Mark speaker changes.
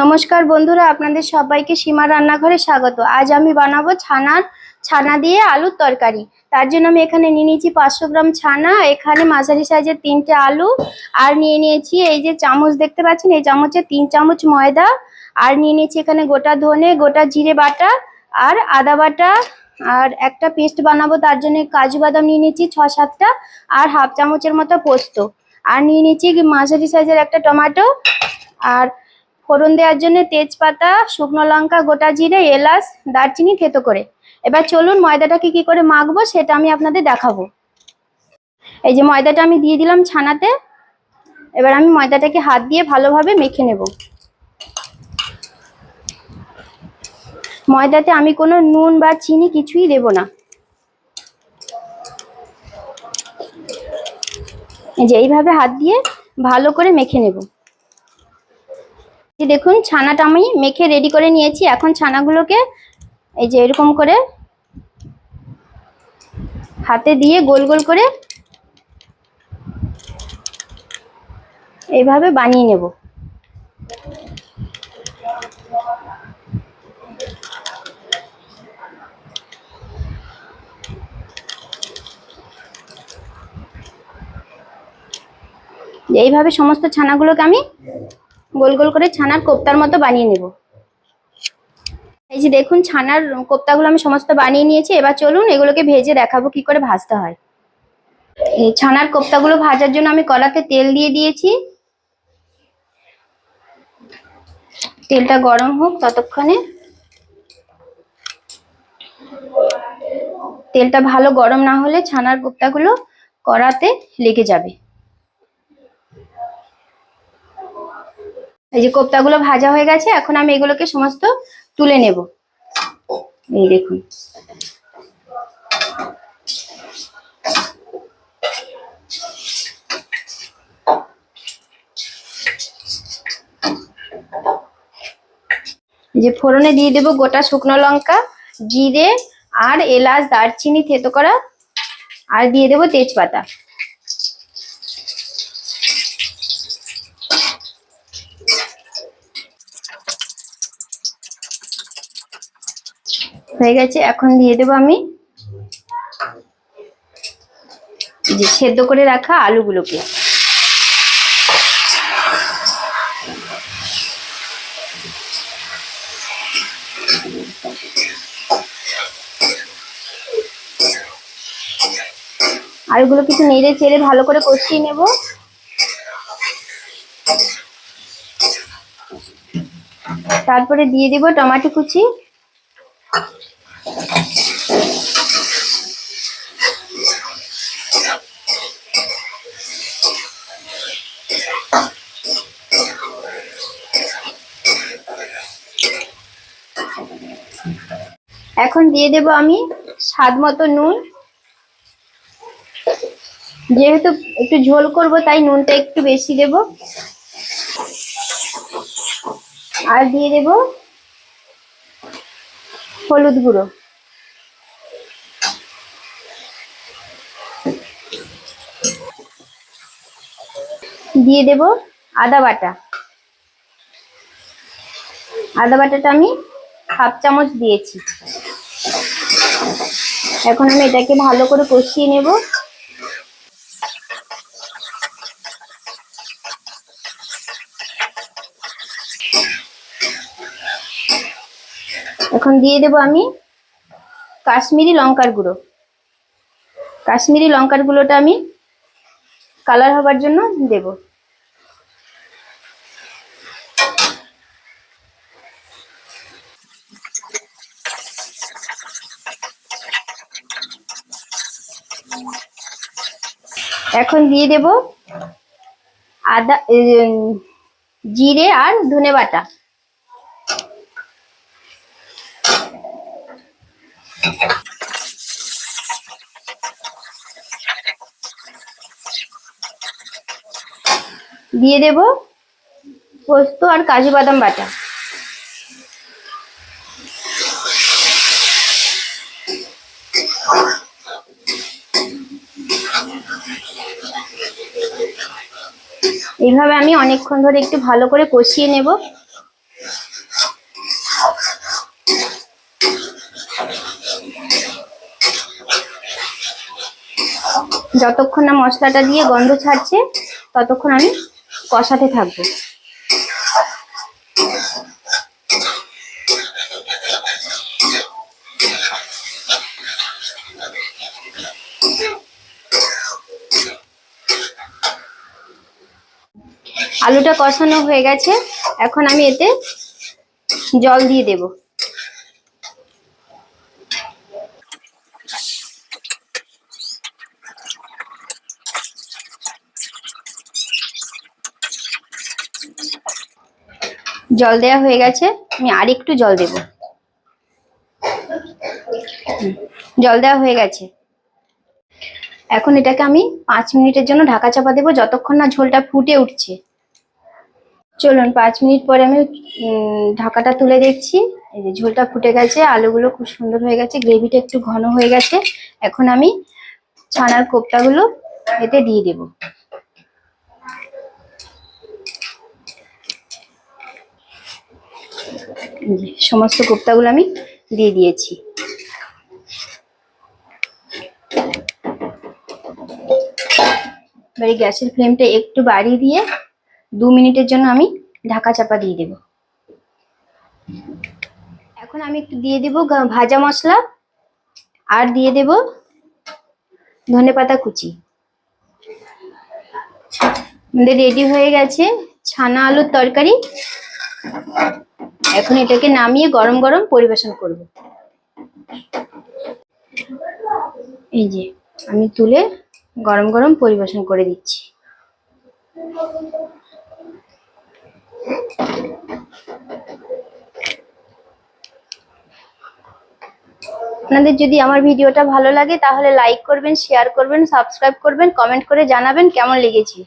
Speaker 1: নমস্কার বন্ধুরা, আপনাদের সবাইকে সীমা রান্নাঘরে স্বাগত। আজ আমি বানাবো ছানার ছানা দিয়ে আলুর তরকারি। তার জন্য আমি এখানে নিয়ে নিয়েছি পাঁচশো গ্রাম ছানা, এখানে মাঝারি সাইজের তিনটে আলু, আর নিয়ে নিয়েছি এই যে চামচ, দেখতে পাচ্ছেন? এই চামচে তিন চামচ ময়দা, আর নিয়ে নিয়েছি এখানে গোটা ধনে, গোটা জিরে বাটা, আর আদা বাটা, আর একটা পেস্ট বানাবো। তার জন্য কাজু বাদাম নিয়ে নিয়েছি ছ সাতটা, আর হাফ চামচের মতো পোস্ত। আর নিয়ে নিয়েছি মাঝারি সাইজের একটা টমেটো, আর ফোড়ন দেওয়ার জন্য তেজপাতা, শুকনো লঙ্কা, গোটা জিরে, এলাচ, দারচিনি থেতো করে। এবার চলুন ময়দাটাকে কি করে মাখবো সেটা আমি আপনাদের দেখাবো। এই যে ময়দাটা আমি দিয়ে দিলাম ছানাতে। এবার আমি ময়দাটাকে হাত দিয়ে ভালোভাবে মেখে নেব। ময়দাতে আমি কোনো নুন বা চিনি কিছুই দেব না। এই যে এইভাবে হাত দিয়ে ভালো করে মেখে নেব। এই দেখুন, ছানাটা আমি মেখে রেডি করে নিয়েছি। এখন ছানাগুলোকে এই যে এরকম করে হাতে দিয়ে গোল গোল করে এইভাবে বানিয়ে নেব। এইভাবে সমস্ত ছানাগুলোকে আমি গোল গোল করে ছানার কোপ্তার মতো বানিয়ে নেব। এই যে দেখুন, ছানার কোপ্তাগুলো আমি সমস্ত বানিয়ে নিয়েছি। এবার চলুন এগুলোকে ভেজে দেখাবো কি করে ভাজতে হয়। ছানার কোপ্তাগুলো ভাজার জন্য আমি কড়াতে তেল দিয়ে দিয়েছি। তেলটা গরম হোক ততক্ষণে। তেলটা ভালো গরম না হলে ছানার কোপ্তাগুলো কড়াতে লেগে যাবে। এই যে কোপ্তাগুলো ভাজা হয়ে গেছে, এখন আমি এগুলোকে সমস্ত তুলে নেব। এই দেখুন। যে ফোড়নে দিয়ে দেব গোটা শুকনো লঙ্কা, জিরে আর এলাচ, দারচিনি, থেতো করা, আর দিয়ে দেব তেজপাতা। হয়ে গেছে, এখন দিয়ে দেবো আমি যে সেদ্ধ করে রাখা আলুগুলোকে। আলুগুলো কিছু নেড়ে চেড়ে ভালো করে কষিয়ে নেব। তারপরে দিয়ে দিব টমাটো কুচি। এখন দিয়ে দেব আমি স্বাদ মতো নুন। যেহেতু একটু ঝোল করব, তাই নুনটা একটু বেশি দেব। আর দিয়ে দেব হলুদ গুঁড়ো। দিয়ে দেব আদা বাটা। আদা বাটাটা আমি হাফ চামচ দিয়েছি। এখন আমি এটাকে ভালো করে কষিয়ে নেব। এখন দিয়ে দেব আমি কাশ্মীরি লঙ্কার গুঁড়ো। কাশ্মীরি লঙ্কার গুঁড়োটা আমি কালার হবার জন্য দেব। এখন দিয়ে দেব আদা জিরে আর ধনে বাটা। দিয়ে দেব পোস্ত আর কাজু বাদাম বাটা। এইভাবে আমি অনেকক্ষণ ধরে একটু ভালো করে কষিয়ে নেব। যতক্ষণ না মশলাটা দিয়ে গন্ধ ছাড়ছে, ততক্ষণ আমি কষাতে থাকব। আলুটা কষানো হয়ে গেছে। এখন আমি এতে জল দিয়ে দেব। জল দেওয়া হয়ে গেছে। আমি আর একটু জল দেব। জল দেওয়া হয়ে গেছে। এখন এটাকে আমি পাঁচ মিনিটের জন্য ঢাকা চাপা দেবো, যতক্ষণ না ঝোলটা ফুটে উঠছে। চলুন, পাঁচ মিনিট পরে আমি ঢাকাটা তুলে দেখছি। এই যে ঝোলটা ফুটে গেছে, আলুগুলো খুব সুন্দর হয়ে গেছে, গ্রেভিটা একটু ঘন হয়ে গেছে। এখন আমি ছানার কোপ্তাগুলো এতে দিয়ে দেব। সমস্ত কোপ্তাগুলো আমি দিয়ে দিয়েছি। গ্যাসের ফ্লেমটা একটু বাড়িয়ে দিয়ে দু মিনিটের জন্য আমি ঢাকা চাপা দিয়ে দেব। এখন আমি একটু দিয়ে দেব ভাজা মশলা, আর দিয়ে দেব ধনে পাতা কুচি। আমাদের রেডি হয়ে গেছে ছানা আলুর তরকারি। এখন এটাকে নামিয়ে গরম গরম পরিবেশন করব। এই যে আমি তুলে গরম গরম পরিবেশন করে দিচ্ছি। আপনাদের যদি আমার ভিডিওটা ভালো লাগে তাহলে লাইক করবেন শেয়ার করবেন সাবস্ক্রাইব করবেন কমেন্ট করে জানাবেন কেমন লেগেছে।